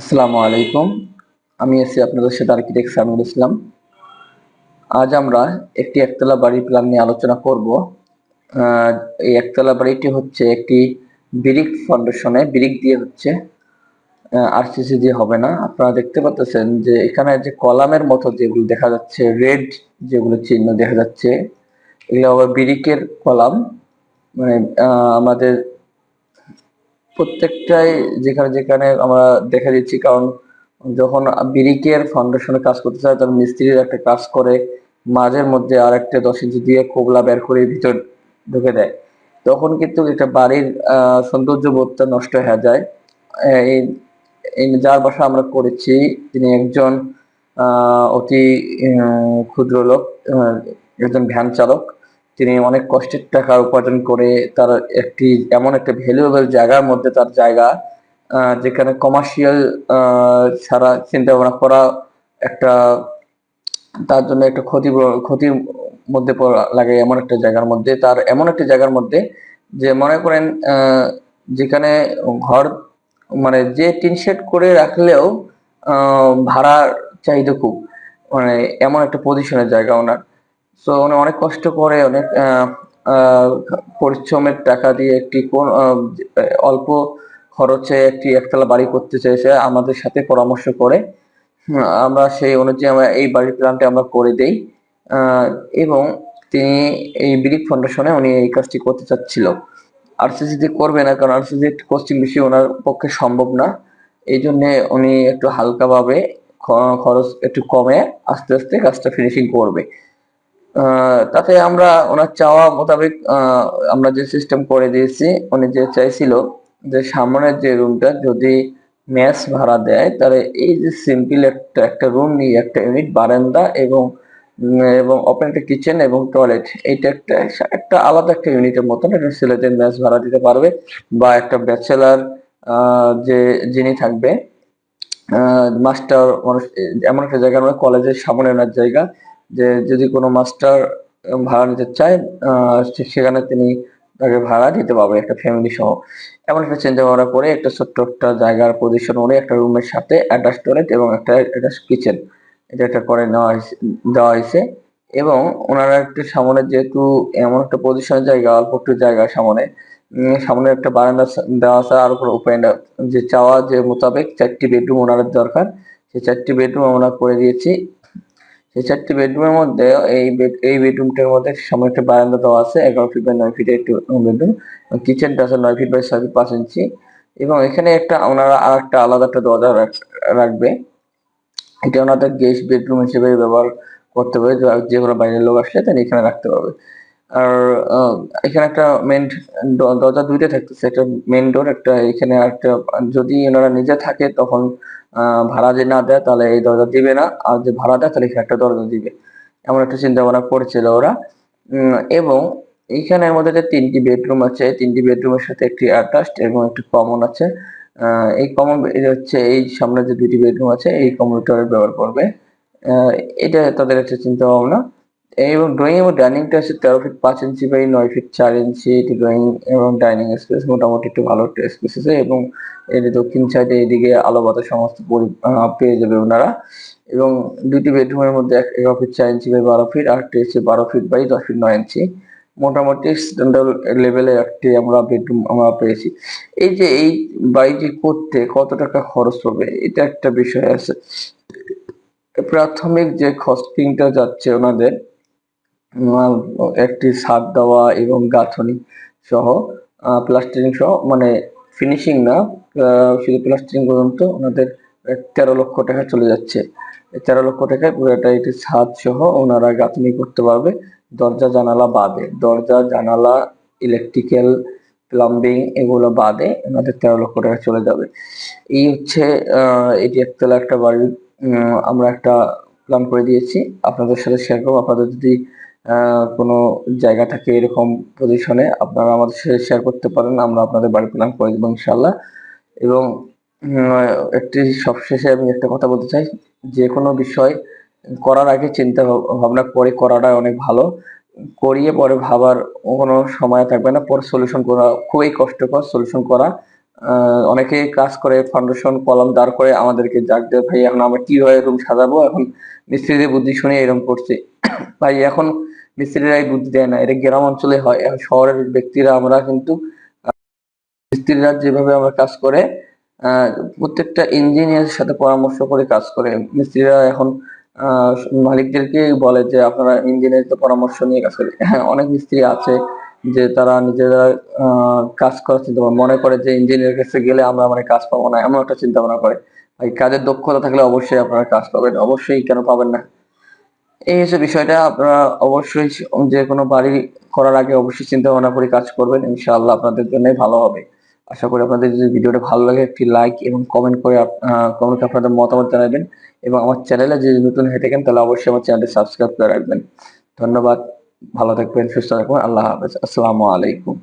আসসালামু আলাইকুম। আমি আছি আপনাদের সাথে আর্কিটেক্ট সামিউল ইসলাম। আজ আমরা একটি একতলা বাড়ির প্ল্যান নিয়ে আলোচনা করব। এই একতলা বাড়িটি হচ্ছে একটি ব্রিক ফাউন্ডেশনে ব্রিক দিয়ে হচ্ছে আরসিসি দিয়ে হবে না। আপনারা দেখতে পাচ্ছেন যে এখানে যে কলামের মতো যেগুলো দেখা যাচ্ছে, রেড যেগুলো চিহ্ন দেখা যাচ্ছে, এগুলো আবার ব্রিকের কলাম। মানে আমাদের প্রত্যেকটাই যেখানে যেখানে আমরা দেখা দিচ্ছি, কারণ যখন ব্রিকের ফাউন্ডেশনে কাজ করতে চায় তখন মিস্ত্রির একটা কাজ করে, মাঝের মধ্যে আর একটা দশ ইঞ্চি দিয়ে কোবলা বের করে ভিতর ঢুকে দেয়। তখন কিন্তু এটা বাড়ির সৌন্দর্য বোধটা নষ্ট হয়ে যায়। এই যার বাসা আমরা করেছি, তিনি একজন অতি ক্ষুদ্র লোক একজন ভ্যান চালক। তিনি অনেক কষ্টের টাকা উপার্জন করে তার একটি, এমন একটা ভ্যালুয়েবল জায়গার মধ্যে তার জায়গা যেখানে কমার্শিয়াল সারা চিন্তা ভাবনা করা একটা, তার জন্য একটা ক্ষতি, ক্ষতির মধ্যে লাগে এমন একটা জায়গার মধ্যে। তার এমন একটা জায়গার মধ্যে যে মনে করেন যেখানে ঘর মানে যে টিন শেড করে রাখলেও ভাড়ার চাহিদা খুব মানে এমন একটা পজিশনের জায়গা ওনার। সো উনি অনেক কষ্ট করে অনেক পরিশ্রমের টাকা দিয়ে একটি কোন অল্প খরচে একটি একতলা বাড়ি করতে চেয়েছে, আমাদের সাথে পরামর্শ করে। আমরা সেই অনুযায়ী আমরা এই বাড়ির প্ল্যানটা আমরা করে দেই। এবং তিনি এই ব্রিক ফাউন্ডেশনে উনি এই কাজটি করতে চাচ্ছিল। আরসিসি দিয়ে করবে না, কারণ আরসিসি কস্টিং বেশি ওনার পক্ষে সম্ভব না। এই জন্য উনি একটু হালকাভাবে খরচ একটু কমে আস্তে আস্তে কাজটা ফিনিশিং করবে। তাতে আমরা ওনার চাওয়া মোতাবেক আমরা যে সিস্টেম করে দিয়েছি, উনি যে চাইছিল যে সামনের যে রুমটা যদি ম্যাচ ভাড়া দেয়, তাহলে এই যে সিম্পল একটা একটা রুম নিয়ে একটা ইউনিট বারান্দা এবং এবং ওপেন একটা কিচেন এবং টয়লেট এইটা একটা একটা আলাদা একটা ইউনিটের মতন একটা ছেলেদের ম্যাচ ভাড়া দিতে পারবে বা একটা ব্যাচেলার যে যিনি থাকবে মাস্টার মানুষ এমন একটা জায়গা কলেজের সামনে ওনার জায়গা যে যদি কোনো মাস্টার ভাড়া নিতে চায় সেখানে তিনি তাকে ভাড়া দিতে পারবে একটা ফ্যামিলি সহ। এমন একটা চিন্তা ভাবনা করে একটা ছোট্ট একটা জায়গার পজিশন করে একটা রুমের সাথে অ্যাটাচ টয়লেট এবং একটা অ্যাটাচ কিচেন এটা একটা করে নেওয়া হয়েছে দেওয়া হয়েছে এবং ওনারা একটু সামনে যেহেতু এমন একটা পজিশনের জায়গা, অল্প একটু জায়গা সামনে সামনে একটা বারান্দা দেওয়া আছে আর উপরে ওপেন যে চাওয়া যে মোতাবেক চারটি বেডরুম ওনার দরকার। সেই চারটি বেডরুম আমরা করে দিয়েছি। সেই চারটি বেডরুমের মধ্যে এই এই বেডরুমটার মধ্যে সামনে একটা বারান্দা দেওয়া আছে, এগারো ফিট বাই নয় ফিটের একটি বেডরুম। কিচেনটা আছে নয় ফিট বাই ছয় ফিট পাঁচ ইঞ্চি। এবং এখানে একটা, ওনারা আর একটা আলাদা একটা দরজা রাখবে। এটা ওনাদের গেস্ট বেডরুম হিসেবে ব্যবহার করতে পারবে যা- যে কোনো বাইরের লোক আসলে তাহলে এখানে রাখতে পারবে আর এখানে একটা মেন দরজা দুইটা থাকতেছে, একটা মেন ডোর একটা এখানে একটা, যদি ওনারা নিজে থাকে তখন ভাড়া যে না দেয় তাহলে এই দরজা দিবে না, আর যে ভাড়া দেয় তাহলে এখানে একটা দরজা দিবে। এমন একটা চিন্তা ভাবনা করেছিল ওরা। এবং এইখানের মধ্যে যে তিনটি বেডরুম আছে, তিনটি বেডরুমের সাথে একটি অ্যাটাচড এবং একটি কমন আছে। এই কমন হচ্ছে এই সামনে যে দুটি বেডরুম আছে, এই কমন ব্যবহার করবে। এটা তাদের একটা চিন্তা ভাবনা এবং ড্রয়িং এবং ডাইনিংটা আছে তেরো ফিট পাঁচ ইঞ্চি বাই নয় ফিট চার ইঞ্চি এটি ড্রয়িং এবং ডাইনিং স্পেস মোটামুটি একটু ভালো একটা স্পেস আছে এবং এর দক্ষিণ সাইডে এদিকে আলো বাতাস সমস্ত পেয়ে যাবে ওনারা। এবং দুটি বেডরুমের মধ্যে এক এগারো ফিট চার ইঞ্চি বাই বারো ফিট আর একটি হচ্ছে বারো ফিট বাই দশ ফিট নয় ইঞ্চি মোটামুটি স্ট্যান্ডার্ড লেভেলে একটি আমরা বেডরুম আমরা পেয়েছি। এই যে এই বাড়িটি করতে কত টাকা খরচ হবে, এটা একটা বিষয় আছে। প্রাথমিক যে কস্টিংটা যাচ্ছে ওনাদের একটি ছাদ দেওয়া এবং গাঁথনি সহ প্লাস্টারিং সহ মানে ফিনিশিং না শুধু প্লাস্টারিং পর্যন্ত ওনাদের তেরো লক্ষ টাকা চলে যাচ্ছে। তেরো লক্ষ টাকায় পুরোটা একটি ছাদ সহ ওনারা গাঁথনি করতে পারবে। দরজা, জানালা বাদে। দরজা, জানালা ইলেকট্রিক্যাল প্লাম্বিং এগুলো বাদে ওনাদের তেরো লক্ষ টাকা চলে যাবে। এই হচ্ছে এটি একতলা একটা বাড়ির আমরা একটা প্ল্যান করে দিয়েছি। আপনাদের সাথে শেয়ার করব। আপনাদের যদি কোনো জায়গা থাকে এরকম পজিশনে আপনারা আমাদের সাথে শেয়ার করতে পারেন, আমরা আপনাদের বাড়ি প্ল্যান করে দেবো ইনশাল্লাহ এবং একটি সবশেষে আমি একটা কথা বলতে চাই, যে কোনো বিষয় করার আগে চিন্তা ভাব- ভাবনা করে করাটা অনেক ভালো। করিয়ে পরে ভাবার কোনো সময় থাকবে না, পরে সলিউশন করা খুবই কষ্টকর সলিউশন করা। অনেকেই কাজ করে ফাউন্ডেশন কলম দাঁড় করে আমাদেরকে জাগ দেয় ভাই, এখন আমরা কীভাবে রুম সাজাবো? এখন মিস্ত্রিদের বুদ্ধি শুনে এরকম করছি। ভাই, এখন মিস্ত্রিরাই বুদ্ধি দেয় না। এটা গ্রাম অঞ্চলে হয়। শহরের ব্যক্তিরা আমরা কিন্তু মিস্ত্রিরা যেভাবে আমরা কাজ করে প্রত্যেকটা ইঞ্জিনিয়ারের সাথে পরামর্শ করে কাজ করে। মিস্ত্রিরা এখন মালিকদেরকে বলে যে, আপনারা ইঞ্জিনিয়ারদের পরামর্শ নিয়ে কাজ করে হ্যাঁ অনেক মিস্ত্রি আছে যে তারা নিজেরা কাজ করার চিন্তা ভাবনা, মনে করে যে ইঞ্জিনিয়ারের কাছে গেলে আমরা মানে কাজ পাবো না, এমন একটা চিন্তা ভাবনা করে। ভাই, কাজের দক্ষতা থাকলে অবশ্যই আপনারা কাজ পাবেন। অবশ্যই কেন পাবেন না? এই হচ্ছে বিষয়টা, আপনারা অবশ্যই যে কোনো বাড়ি করার আগে অবশ্যই চিন্তা ভাবনা করে কাজ করবেন, ইনশাআল্লাহ আপনাদের জন্যই ভালো হবে। আশা করি আপনাদের যদি ভিডিওটা ভালো লাগে, একটি লাইক এবং কমেন্ট করে কমেন্ট আপনাদের মতামত জানাবেন এবং আমার চ্যানেলে যদি নতুন হয়ে থাকেন, তাহলে অবশ্যই আমার চ্যানেলটি সাবস্ক্রাইব করে রাখবেন। ধন্যবাদ, ভালো থাকবেন, সুস্থ থাকবেন, আল্লাহ হাফেজ, আসসালামু আলাইকুম।